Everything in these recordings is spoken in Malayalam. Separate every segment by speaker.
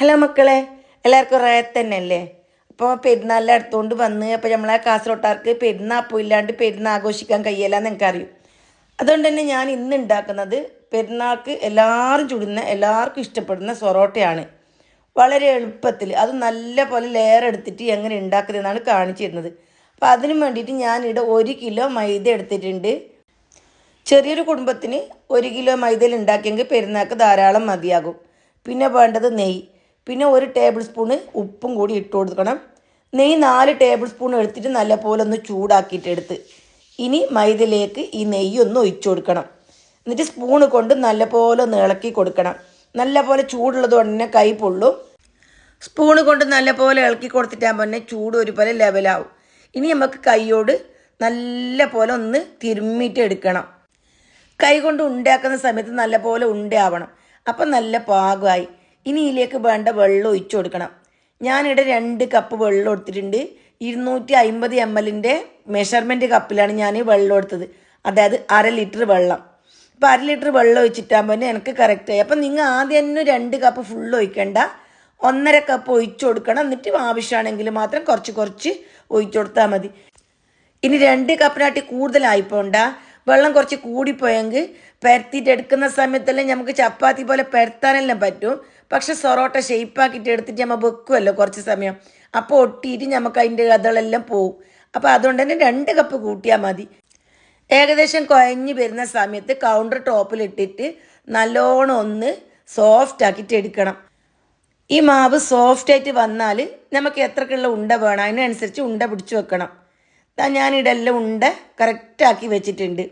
Speaker 1: ഹലോ മക്കളെ എല്ലാവർക്കും റേത്ത് തന്നെയല്ലേ? അപ്പോൾ പെരുന്നാളിന്റെ അടുത്തുകൊണ്ട് വന്ന് അപ്പോൾ നമ്മളെ കാസർഗോട്ടാർക്ക് പെരുന്നാൾ അപ്പോൾ ഇല്ലാണ്ട് പെരുന്നാൾ ആഘോഷിക്കാൻ കഴിയില്ല എന്ന് എനിക്കറിയും അതുകൊണ്ട് തന്നെ ഞാൻ ഇന്ന് ഉണ്ടാക്കുന്നത് പെരുന്നാൾക്ക് എല്ലാവരും ചുടുന്ന എല്ലാവർക്കും ഇഷ്ടപ്പെടുന്ന സൊറോട്ടയാണ്. വളരെ എളുപ്പത്തിൽ അത് നല്ല പോലെ ലെയർ എടുത്തിട്ട് എങ്ങനെ ഉണ്ടാക്കുന്നതെന്നാണ് കാണിച്ചു തരുന്നത്. അപ്പോൾ അതിന് വേണ്ടിയിട്ട് ഞാനിവിടെ ഒരു കിലോ മൈദ എടുത്തിട്ടുണ്ട്. ചെറിയൊരു കുടുംബത്തിന് ഒരു കിലോ മൈദയിൽ ഉണ്ടാക്കിയെങ്കിൽ പെരുന്നാൾക്ക് ധാരാളം മതിയാകും. പിന്നെ വേണ്ടത് നെയ്യ്. പിന്നെ ഒരു ടേബിൾ സ്പൂണ് ഉപ്പും കൂടി ഇട്ട് കൊടുക്കണം. നെയ്യ് നാല് ടേബിൾ സ്പൂൺ എടുത്തിട്ട് നല്ലപോലെ ഒന്ന് ചൂടാക്കിയിട്ട് എടുത്ത്. ഇനി മൈദയിലേക്ക് ഈ നെയ്യ് ഒന്ന് ഒഴിച്ചു കൊടുക്കണം. എന്നിട്ട് സ്പൂണ് കൊണ്ട് നല്ലപോലെ ഒന്ന് ഇളക്കി കൊടുക്കണം. നല്ലപോലെ ചൂടുള്ളത് തന്നെ കൈ പൊള്ളും. സ്പൂണ് കൊണ്ട് നല്ലപോലെ ഇളക്കി കൊടുത്തിട്ടാകുമ്പോൾ തന്നെ ചൂട് ഒരുപോലെ ലെവലാവും ഇനി നമുക്ക് കൈയോട് നല്ല പോലെ ഒന്ന് തിരുമ്മിയിട്ട് എടുക്കണം. കൈ കൊണ്ട് ഉണ്ടാക്കുന്ന സമയത്ത് നല്ലപോലെ ഉണ്ടാവണം അപ്പം നല്ല പാകമായി. ഇനി ഇതിലേക്ക് വേണ്ട വെള്ളം ഒഴിച്ചു കൊടുക്കണം. ഞാനിവിടെ രണ്ട് കപ്പ് വെള്ളം എടുത്തിട്ടുണ്ട്. ഇരുന്നൂറ്റി അമ്പത് എം എല്ലിന്റെ മെഷർമെന്റ് കപ്പിലാണ് ഞാൻ വെള്ളം എടുത്തത്. അതായത് അര ലിറ്റർ വെള്ളം. അപ്പോൾ അര ലിറ്റർ വെള്ളം ഒഴിച്ചിട്ടാകുമ്പോൾ തന്നെ എനിക്ക് കറക്റ്റായി അപ്പം നിങ്ങൾ ആദ്യം തന്നെ രണ്ട് കപ്പ് ഫുൾ ഒഴിക്കേണ്ട. ഒന്നര കപ്പ് ഒഴിച്ചു കൊടുക്കണം. എന്നിട്ട് ആവശ്യമാണെങ്കിൽ മാത്രം കുറച്ച് കുറച്ച് ഒഴിച്ചു കൊടുത്താൽ മതി. ഇനി രണ്ട് കപ്പിനാട്ടി കൂടുതലായിപ്പോണ്ട. വെള്ളം കുറച്ച് കൂടിപ്പോയെങ്കിൽ പരത്തിയിട്ട് എടുക്കുന്ന സമയത്തെല്ലാം നമുക്ക് ചപ്പാത്തി പോലെ പരത്താനെല്ലാം പറ്റും. പക്ഷെ സൊറോട്ട ഷെയ്പ്പാക്കിയിട്ട് എടുത്തിട്ട് നമ്മൾ വെക്കുമല്ലോ കുറച്ച് സമയം. അപ്പോൾ ഒട്ടിയിട്ട് നമുക്ക് അതിന്റെ കഥകളെല്ലാം പോവും. അപ്പോൾ അതുകൊണ്ട് തന്നെ രണ്ട് കപ്പ് കൂട്ടിയാൽ മതി. ഏകദേശം കുഴഞ്ഞ് വരുന്ന സമയത്ത് കൗണ്ടർ ടോപ്പിൽ ഇട്ടിട്ട് നല്ലോണം ഒന്ന് സോഫ്റ്റ് ആക്കിയിട്ട് എടുക്കണം. ഈ മാവ് സോഫ്റ്റ് ആയിട്ട് വന്നാൽ നമുക്ക് എത്രക്കുള്ള ഉണ്ട വേണം? അതിനനുസരിച്ച് ഉണ്ട പിടിച്ചു വെക്കണം. ഞാനിടെല്ലാം ഉണ്ട കറക്റ്റാക്കി വെച്ചിട്ടുണ്ട്.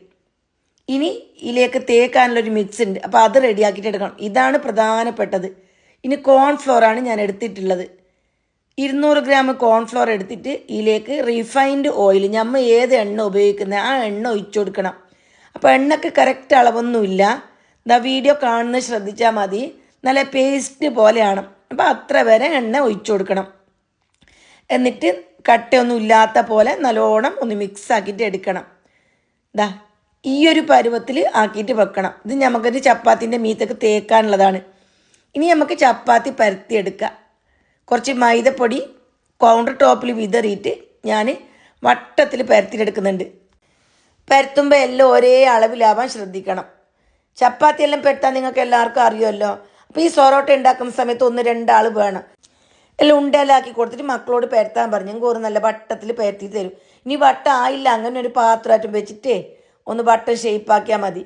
Speaker 1: ഇനി ഇതിലേക്ക് തേക്കാനുള്ളൊരു മിക്സ് ഉണ്ട്. അപ്പോൾ അത് റെഡിയാക്കിയിട്ട് എടുക്കണം. ഇതാണ് പ്രധാനപ്പെട്ടത്. ഇനി കോൺഫ്ലോറാണ് ഞാൻ എടുത്തിട്ടുള്ളത്. ഇരുന്നൂറ് ഗ്രാം കോൺഫ്ലോർ എടുത്തിട്ട് ഇതിലേക്ക് റിഫൈൻഡ് ഓയിൽ നമ്മൾ ഏത് എണ്ണ ഉപയോഗിക്കുന്നത് ആ എണ്ണ ഒഴിച്ചു കൊടുക്കണം. അപ്പോൾ എണ്ണക്ക് കറക്റ്റ് അളവൊന്നുമില്ല. ദാ വീഡിയോ കാണുന്നത് ശ്രദ്ധിച്ചാൽ മതി. നല്ല പേസ്റ്റ് പോലെയാണ്. അപ്പോൾ അത്ര വരെ എണ്ണ ഒഴിച്ചു കൊടുക്കണം. എന്നിട്ട് കട്ടയൊന്നും ഇല്ലാത്ത പോലെ നല്ലോണം ഒന്ന് മിക്സ് ആക്കിയിട്ട് എടുക്കണം. ദാ ഈ ഒരു പരുവത്തിൽ ആക്കിയിട്ട് വെക്കണം. ഇത് നമുക്കൊരു ചപ്പാത്തിന്റെ മീത്തൊക്കെ തേക്കാനുള്ളതാണ്. ഇനി നമുക്ക് ചപ്പാത്തി പരത്തി പരത്തിയെടുക്കാം. കുറച്ച് മൈദപ്പൊടി കൗണ്ടർ ടോപ്പിൽ വിതറിയിട്ട് ഞാൻ വട്ടത്തിൽ പരത്തിയെടുക്കുന്നുണ്ട്. പരത്തുമ്പോൾ എല്ലാം ഒരേ അളവിലാവാൻ ശ്രദ്ധിക്കണം. ചപ്പാത്തി എല്ലാം പെട്ടാൽ നിങ്ങൾക്ക് എല്ലാവർക്കും അറിയുമല്ലോ. അപ്പോൾ ഈ സൊറോട്ട ഉണ്ടാക്കുന്ന സമയത്ത് ഒന്ന് രണ്ടാൾ വേണം. എല്ലാം ഉണ്ടലാക്കി കൊടുത്തിട്ട് മക്കളോട് പരത്താൻ പറഞ്ഞു. ഞങ്ങൾക്ക് നല്ല വട്ടത്തിൽ പരത്തി തരും. ഇനി വട്ടം ആയില്ല അങ്ങനെ ഒരു പാത്രമായിട്ട് വെച്ചിട്ടേ ഒന്ന് വട്ടം ഷേപ്പാക്കിയാൽ മതി.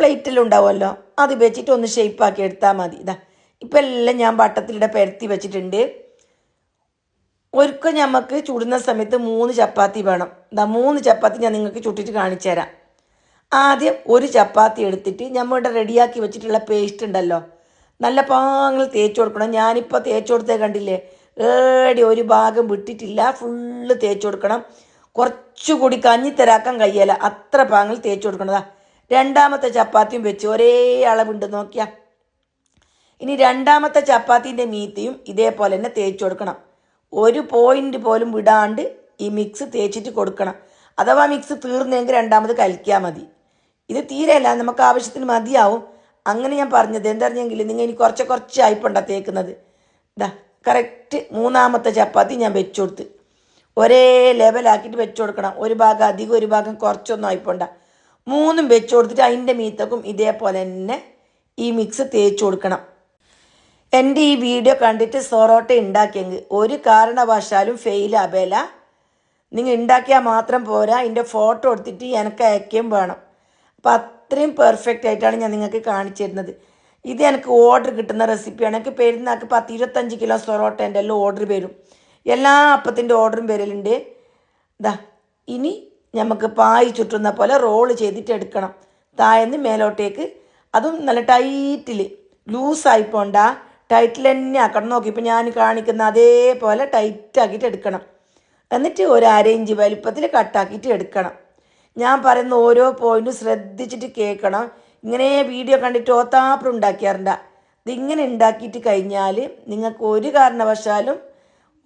Speaker 1: പ്ലേറ്റിലും ഉണ്ടാവുമല്ലോ അത് വെച്ചിട്ട് ഒന്ന് ഷേപ്പാക്കി എടുത്താൽ മതി. ഇതാ ഇപ്പം എല്ലാം ഞാൻ വട്ടത്തിലിടെ പരത്തി വെച്ചിട്ടുണ്ട്. ഒരിക്കൽ ഞമ്മക്ക് ചുടുന്ന സമയത്ത് മൂന്ന് ചപ്പാത്തി വേണം. ഇതാ മൂന്ന് ചപ്പാത്തി ഞാൻ നിങ്ങൾക്ക് ചുട്ടിട്ട് കാണിച്ചു തരാം. ആദ്യം ഒരു ചപ്പാത്തി എടുത്തിട്ട് നമ്മളുടെ റെഡിയാക്കി വെച്ചിട്ടുള്ള പേസ്റ്റ് ഉണ്ടല്ലോ. നല്ല പാങ്ങൾ തേച്ച് കൊടുക്കണം. ഞാനിപ്പോൾ തേച്ച് കൊടുത്തേ കണ്ടില്ലേ? ഏടി ഒരു ഭാഗം വിട്ടിട്ടില്ല. ഫുള്ള് തേച്ച് കൊടുക്കണം. കുറച്ചുകൂടി കഞ്ഞിത്തരാക്കാൻ കഴിയല അത്ര പാങ്ങൾ തേച്ച് കൊടുക്കണതാ രണ്ടാമത്തെ ചപ്പാത്തിയും വെച്ച് ഒരേ അളവുണ്ട് നോക്കിയാ. ഇനി രണ്ടാമത്തെ ചപ്പാത്തിന്റെ മീത്തയും ഇതേപോലെ തന്നെ തേച്ച് കൊടുക്കണം. ഒരു പോയിന്റ് പോലും വിടാണ്ട് ഈ മിക്സ് തേച്ചിട്ട് കൊടുക്കണം. അഥവാ മിക്സ് തീർന്നെങ്കിൽ രണ്ടാമത് കലിക്കാൽ മതി. ഇത് തീരെയല്ല നമുക്ക് ആവശ്യത്തിന് മതിയാവും. അങ്ങനെ ഞാൻ പറഞ്ഞത് എന്തറിഞ്ഞെങ്കിൽ നിങ്ങൾ ഇനി കുറച്ച് കുറച്ച് ആയിപ്പോണ്ട തേക്കുന്നത്. ഇതാ കറക്റ്റ് മൂന്നാമത്തെ ചപ്പാത്തി ഞാൻ വെച്ചു കൊടുത്ത്. ഒരേ ലെവലാക്കിയിട്ട് വെച്ചു കൊടുക്കണം. ഒരു ഭാഗം അധികം ഒരു ഭാഗം കുറച്ചൊന്നും ആയിപ്പോണ്ട. മൂന്നും വെച്ചു കൊടുത്തിട്ട് അതിന്റെ മീത്തക്കും ഇതേപോലെ തന്നെ ഈ മിക്സ് തേച്ച് കൊടുക്കണം. എന്റെ ഈ വീഡിയോ കണ്ടിട്ട് സൊറോട്ട ഉണ്ടാക്കിയെങ്കിൽ ഒരു കാരണവശാലും ഫെയിൽ ആവേല. നിങ്ങൾ ഉണ്ടാക്കിയാൽ മാത്രം പോരാ അതിന്റെ ഫോട്ടോ എടുത്തിട്ട് എനിക്ക് അയക്കുകയും വേണം. അപ്പം അത്രയും പെർഫെക്റ്റ് ആയിട്ടാണ് ഞാൻ നിങ്ങൾക്ക് കാണിച്ചു തരുന്നത്. ഇത് എനിക്ക് ഓർഡർ കിട്ടുന്ന റെസിപ്പിയാണ് എനിക്ക് പെരുന്നാൾക്ക് പത്ത് ഇരുപത്തഞ്ച് കിലോ സൊറോട്ട എന്റെ എല്ലാം ഓർഡർ വരും. എല്ലാ അപ്പത്തിന്റെ ഓർഡറും വരലുണ്ട്. ഇതാ ഇനി നമുക്ക് പായ് ചുറ്റുന്ന പോലെ റോൾ ചെയ്തിട്ട് എടുക്കണം. താഴെന്ന് മേലോട്ടേക്ക്. അതും നല്ല ടൈറ്റിൽ ലൂസായി പോണ്ട ടൈറ്റിൽ തന്നെ ആക്കണം നോക്കി. ഇപ്പം ഞാൻ കാണിക്കുന്ന അതേപോലെ ടൈറ്റാക്കിയിട്ട് എടുക്കണം. എന്നിട്ട് ഒരു അര ഇഞ്ച് വലിപ്പത്തിൽ കട്ടാക്കിയിട്ട് എടുക്കണം. ഞാൻ പറയുന്ന ഓരോ പോയിന്റും ശ്രദ്ധിച്ചിട്ട് കേൾക്കണം. ഇങ്ങനെ വീഡിയോ കണ്ടിട്ട് ഓത്താപ്പുറം ഉണ്ടാക്കിയാറുണ്ട ഇതിങ്ങനെ ഉണ്ടാക്കിയിട്ട് കഴിഞ്ഞാൽ നിങ്ങൾക്ക് ഒരു കാരണവശാലും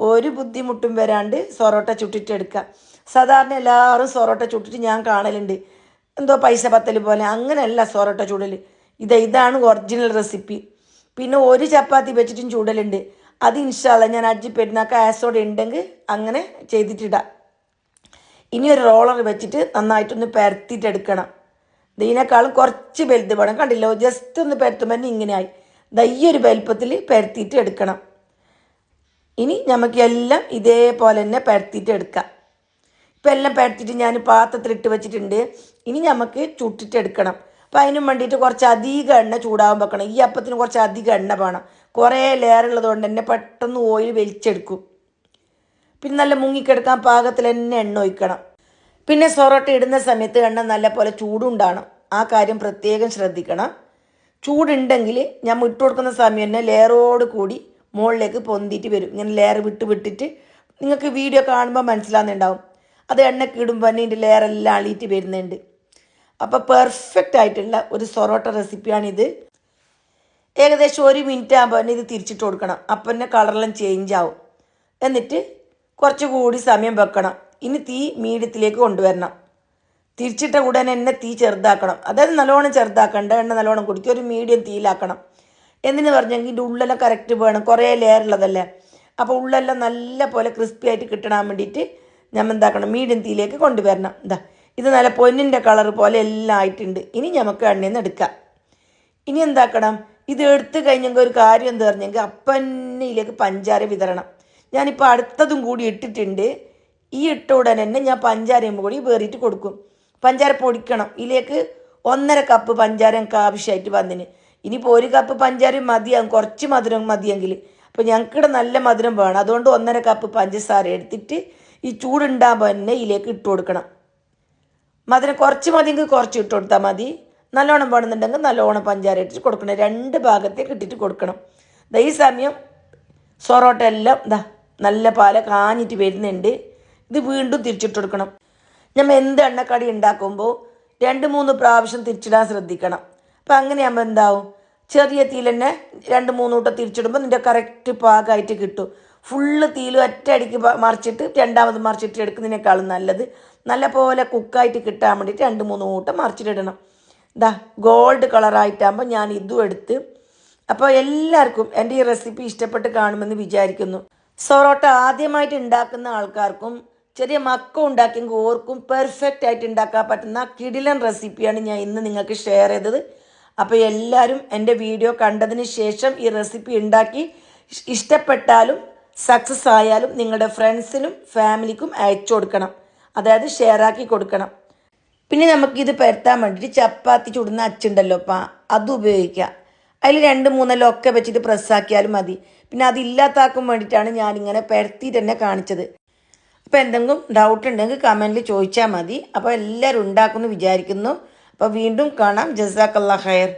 Speaker 1: ഒരു ബുദ്ധിമുട്ടും വരാണ്ട് സൊറോട്ട ചുട്ടിട്ടെടുക്കുക സാധാരണ എല്ലാവരും സൊറോട്ട ചുട്ടിട്ട് ഞാൻ കാണലുണ്ട്. എന്തോ പൈസ പത്തൽ പോലെ. അങ്ങനെയല്ല സൊറോട്ട ചുടൽ ഇത് ഇതാണ് ഒറിജിനൽ റെസിപ്പി പിന്നെ ഒരു ചപ്പാത്തി വെച്ചിട്ടും ചൂടലുണ്ട്. അത് ഇൻഷാല്ല ഞാൻ അജ്ജി പെരുന്നാക്ക് ആസോടെ ഉണ്ടെങ്കിൽ അങ്ങനെ ചെയ്തിട്ടിടാം. ഇനി ഒരു റോളർ വെച്ചിട്ട് നന്നായിട്ടൊന്ന് പരത്തിയിട്ടെടുക്കണം ഇതിനേക്കാളും കുറച്ച് വലുത് വേണം. കണ്ടില്ലോ? ജസ്റ്റ് ഒന്ന് പരത്തുമ്പോൾ തന്നെ ഇങ്ങനെയായി. ദയ്യൊരു വലുപ്പത്തിൽ പരത്തിയിട്ട് എടുക്കണം. ഇനി നമുക്ക് എല്ലാം ഇതേപോലെ തന്നെ പരത്തിയിട്ട് എടുക്കാം. ഇപ്പം എല്ലാം പരത്തിയിട്ട് ഞാൻ പാത്രത്തിലിട്ട് വെച്ചിട്ടുണ്ട്. ഇനി നമുക്ക് ചുട്ടിട്ടെടുക്കണം അപ്പം അതിനും വേണ്ടിയിട്ട് കുറച്ച് അധികം എണ്ണ ചൂടാവാൻ വെക്കണം. ഈ അപ്പത്തിന് കുറച്ച് അധികം എണ്ണ വേണം. കുറേ ലെയർ ഉള്ളത് കൊണ്ട് തന്നെ പെട്ടെന്ന് ഓയിൽ വലിച്ചെടുക്കും. പിന്നെ നല്ല മുങ്ങിക്കെടുക്കാൻ പാകത്തിൽ തന്നെ എണ്ണ ഒഴിക്കണം. പിന്നെ സൊറോട്ട ഇടുന്ന സമയത്ത് എണ്ണ നല്ല പോലെ ചൂടുണ്ടാകണം ആ കാര്യം പ്രത്യേകം ശ്രദ്ധിക്കണം. ചൂടുണ്ടെങ്കിൽ ഞാൻ ഇട്ട് കൊടുക്കുന്ന സമയം തന്നെ ലെയറോട് കൂടി മുകളിലേക്ക് പൊന്തിയിട്ട് വരും. ഇങ്ങനെ ലെയർ വിട്ട് വിട്ടിട്ട് നിങ്ങൾക്ക് വീഡിയോ കാണുമ്പോൾ മനസ്സിലാകുന്നുണ്ടാവും അത് എണ്ണയ്ക്ക് ഇടുമ്പോൾ തന്നെ ഇതിന്റെ ലെയറെല്ലാം അളിയിട്ട് വരുന്നുണ്ട്. അപ്പോൾ പെർഫെക്റ്റ് ആയിട്ടുള്ള ഒരു സൊറോട്ട റെസിപ്പിയാണിത്. ഏകദേശം ഒരു മിനിറ്റ് ആകുമ്പോൾ തന്നെ ഇത് തിരിച്ചിട്ട് കൊടുക്കണം. അപ്പം തന്നെ കളറെല്ലാം ചേഞ്ച് ആവും. എന്നിട്ട് കുറച്ച് കൂടി സമയം വെക്കണം. ഇനി തീ മീഡിയത്തിലേക്ക് കൊണ്ടുവരണം. തിരിച്ചിട്ട ഉടനെ തന്നെ തീ ചെറുതാക്കണം. അതായത് നല്ലോണം ചെറുതാക്കണ്ട എണ്ണ നല്ലോണം കുടിക്കുക ഒരു മീഡിയം തീയിലാക്കണം. എന്തിനു പറഞ്ഞെങ്കിൽ ഇതിന്റെ ഉള്ളെല്ലാം കറക്റ്റ് വേണം. കുറേ ലെയർ ഉള്ളതല്ലേ? അപ്പോൾ ഉള്ളെല്ലാം നല്ല പോലെ ക്രിസ്പി ആയിട്ട് കിട്ടണാൻ വേണ്ടിയിട്ട് നമ്മൾ എന്താക്കണം മീഡിയം തീയിലേക്ക് കൊണ്ടുവരണം. എന്താ ഇത് നല്ല പൊന്നിന്റെ കളർ പോലെ എല്ലാം ആയിട്ടുണ്ട്. ഇനി നമുക്ക് എണ്ണയിൽ എടുക്കാം. ഇനി എന്താക്കണം? ഇത് എടുത്തു കഴിഞ്ഞെങ്കിൽ ഒരു കാര്യം എന്താ പറഞ്ഞെങ്കിൽ അപ്പന്നയിലേക്ക് പഞ്ചാര വിതരണം. ഞാനിപ്പോൾ അടുത്തതും കൂടി ഇട്ടിട്ടുണ്ട്. ഈ ഇട്ട ഉടനെ തന്നെ ഞാൻ പഞ്ചാരയും കൂടി വേറിയിട്ട് കൊടുക്കും. പഞ്ചാര പൊടിക്കണം. ഇതിലേക്ക് ഒന്നര കപ്പ് പഞ്ചാര എനിക്ക് ആവശ്യമായിട്ട് വന്നിന്. ഇനിയിപ്പോൾ ഒരു കപ്പ് പഞ്ചാര മതിയാകും കുറച്ച് മധുരം മതിയെങ്കിൽ. അപ്പോൾ ഞങ്ങൾക്കിവിടെ നല്ല മധുരം വേണം. അതുകൊണ്ട് ഒന്നര കപ്പ് പഞ്ചസാര എടുത്തിട്ട് ഈ ചൂടുണ്ടാകുമ്പോൾ തന്നെ ഇതിലേക്ക് ഇട്ട് കൊടുക്കണം. മധുരം കുറച്ച് മതിയെങ്കിൽ കുറച്ച് ഇട്ട് കൊടുത്താൽ മതി. നല്ലോണം വേണമെന്നുണ്ടെങ്കിൽ നല്ലോണം പഞ്ചാര ഇട്ടിട്ട് കൊടുക്കണം. രണ്ട് ഭാഗത്തേക്ക് ഇട്ടിട്ട് കൊടുക്കണം. ദാ ഈ സമയം സൊറോട്ട എല്ലാം ദാ നല്ല പാല കാഞ്ഞിട്ട് വരുന്നുണ്ട്. ഇത് വീണ്ടും തിരിച്ചിട്ട് കൊടുക്കണം. നമ്മൾ എന്ത് എണ്ണക്കടി ഉണ്ടാക്കുമ്പോൾ രണ്ട് മൂന്ന് പ്രാവശ്യം തിരിച്ചിടാൻ ശ്രദ്ധിക്കണം. അപ്പം അങ്ങനെയാകുമ്പോൾ എന്താവും? ചെറിയ തീയിൽ തന്നെ രണ്ട് മൂന്ന് കൂട്ടം തിരിച്ചിടുമ്പോൾ നിന്റെ കറക്റ്റ് പാകമായിട്ട് കിട്ടും. ഫുള്ള് തീയിൽ ഒറ്റയടിക്ക് മറിച്ചിട്ട് രണ്ടാമത് മറിച്ചിട്ട് എടുക്കുന്നതിനേക്കാളും നല്ലത്. നല്ല പോലെ കുക്കായിട്ട് കിട്ടാൻ വേണ്ടിയിട്ട് രണ്ട് മൂന്ന് കൂട്ടം മറിച്ചിട്ടിടണം. ഇതാ ഗോൾഡ് കളറായിട്ടാകുമ്പോൾ ഞാൻ ഇതും എടുത്ത് അപ്പോൾ എല്ലാവർക്കും എന്റെ ഈ റെസിപ്പി ഇഷ്ടപ്പെട്ട് കാണുമെന്ന് വിചാരിക്കുന്നു. സൊറോട്ട ആദ്യമായിട്ട് ഉണ്ടാക്കുന്ന ആൾക്കാർക്കും ചെറിയ മക്ക ഉണ്ടാക്കിയെങ്കിൽ ഓർക്കും പെർഫെക്റ്റ് ആയിട്ട് ഉണ്ടാക്കാൻ പറ്റുന്ന കിടിലൻ റെസിപ്പിയാണ് ഞാൻ ഇന്ന് നിങ്ങൾക്ക് ഷെയർ ചെയ്തത്. അപ്പോൾ എല്ലാവരും എന്റെ വീഡിയോ കണ്ടതിന് ശേഷം ഈ റെസിപ്പി ഉണ്ടാക്കി ഇഷ്ടപ്പെട്ടാലും സക്സസ് ആയാലും നിങ്ങളുടെ ഫ്രണ്ട്സിനും ഫാമിലിക്കും അയച്ചു കൊടുക്കണം. അതായത് ഷെയർ ആക്കി കൊടുക്കണം. പിന്നെ നമുക്കിത് പരത്താൻ വേണ്ടിയിട്ട് ചപ്പാത്തി ചുടുന്ന അച്ചുണ്ടല്ലോ അപ്പം അത് ഉപയോഗിക്കുക അതിൽ രണ്ട് മൂന്നെല്ലാം ഒക്കെ വെച്ചിട്ട് പ്രസ്സാക്കിയാലും മതി. പിന്നെ അതില്ലാത്താക്കും വേണ്ടിയിട്ടാണ് ഞാനിങ്ങനെ പരത്തിയിട്ട് തന്നെ കാണിച്ചത്. അപ്പോൾ എന്തെങ്കിലും ഡൗട്ട് ഉണ്ടെങ്കിൽ കമന്റിൽ ചോദിച്ചാൽ മതി. അപ്പോൾ എല്ലാവരും ഉണ്ടാക്കുമെന്ന് വിചാരിക്കുന്നു. അപ്പോൾ വീണ്ടും കാണാം. ജസാക്കല്ലാ ഖയർ